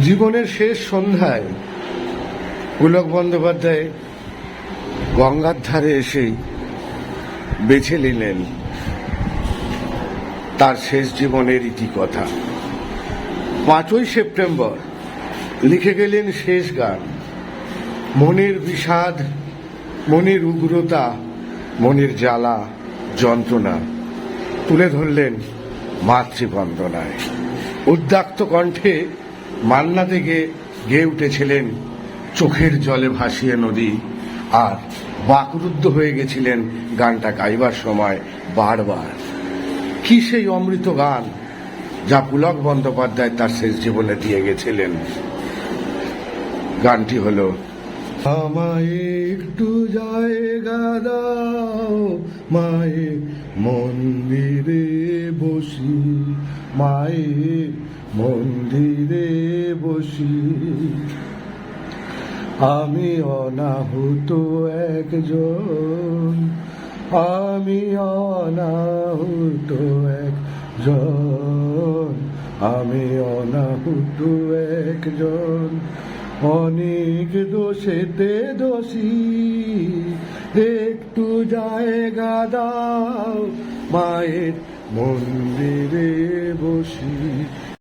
জীবনের শেষ সন্ধ্যায় পুলক বন্দ্যোপাধ্যায় গঙ্গার ধারে এসেই বেছে নিলেন তার শেষ জীবনের ইতিকথা পাঁচই সেপ্টেম্বর লিখে গেলেন শেষ গান। মনের বিষাদ, মনের উগ্রতা, মনের জ্বালা, যন্ত্রণা তুলে ধরলেন মাতৃবন্দনায়। উদ্দাক্ত কণ্ঠে মান্না থেকে গেয়ে উঠেছিলেন চোখের জলে ভাসিয়ে নদী, আর বাকরুদ্ধ হয়ে গেছিলেন গানটা গাইবার সময় বারবার। কি সেই অমৃত গান যা পুলক বন্দ্যোপাধ্যায় তার শেষ জীবনে দিয়ে গেছিলেন? গানটি হলো, আমায় একটু জায়গা দাও মায়ে মন্দিরে বসি। মায়ে মন্দিরে বসি। আমি অনাহুত একজন, আমি অনাহুত একজন, আমি অনাহুত একজন। অনেক দোষেতে দোষী, একটু জায়গা দাও মায়ের মন্দিরে বসি